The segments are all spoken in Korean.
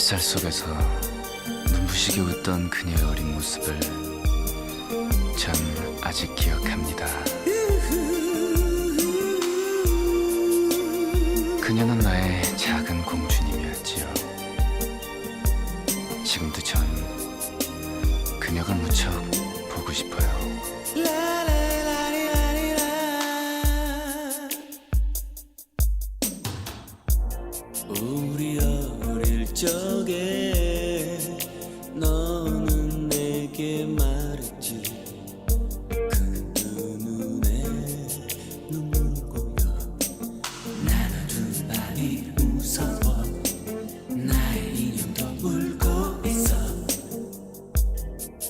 햇살 속에서 눈부시게 웃던 그녀의 어린 모습을 전 아직 기억합니다. 그녀는 나의 작은 공주님이었지요. 지금도 전 그녀가 무척 보고 싶어요.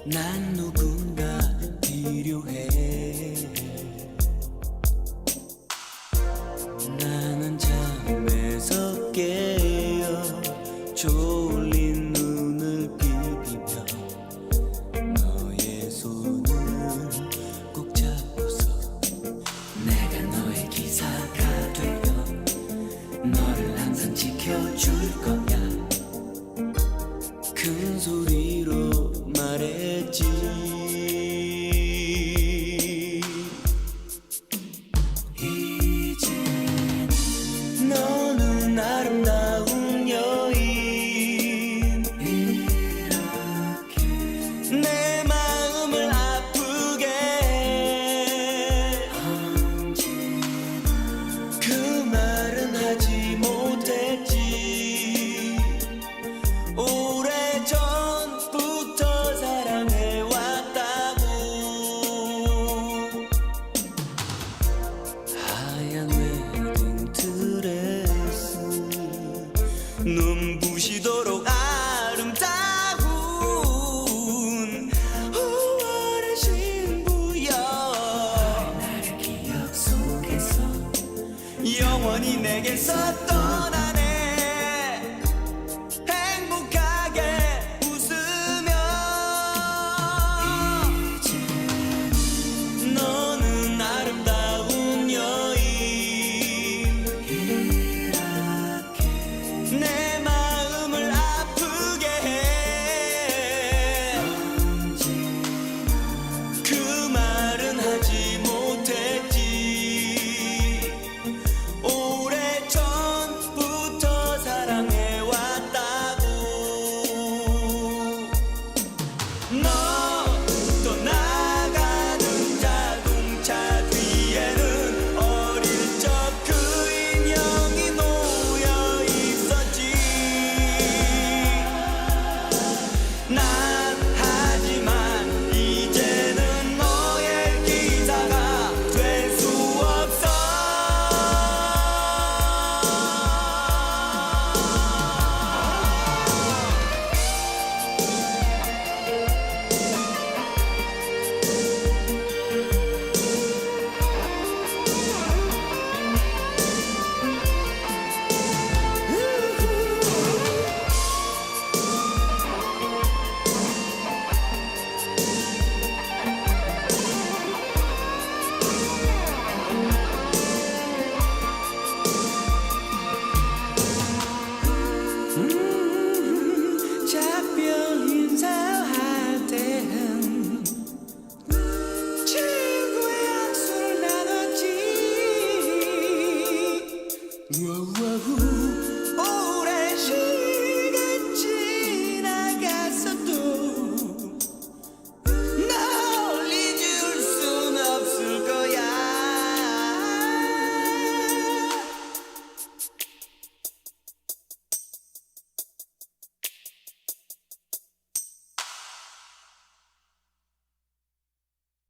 난 누군가 필요해. 나는 잠에서 깨어 졸린 눈을 비비며 너의 손을 꼭 잡고서 내가 너의 기사가 되려 너를 항상 지켜줄 거야. 큰 소리로 记 눈부시도록 아름다운 5월의 신부여. 나의 기억 속에서 영원히 내게서 떠 약속을 나눴지 우와우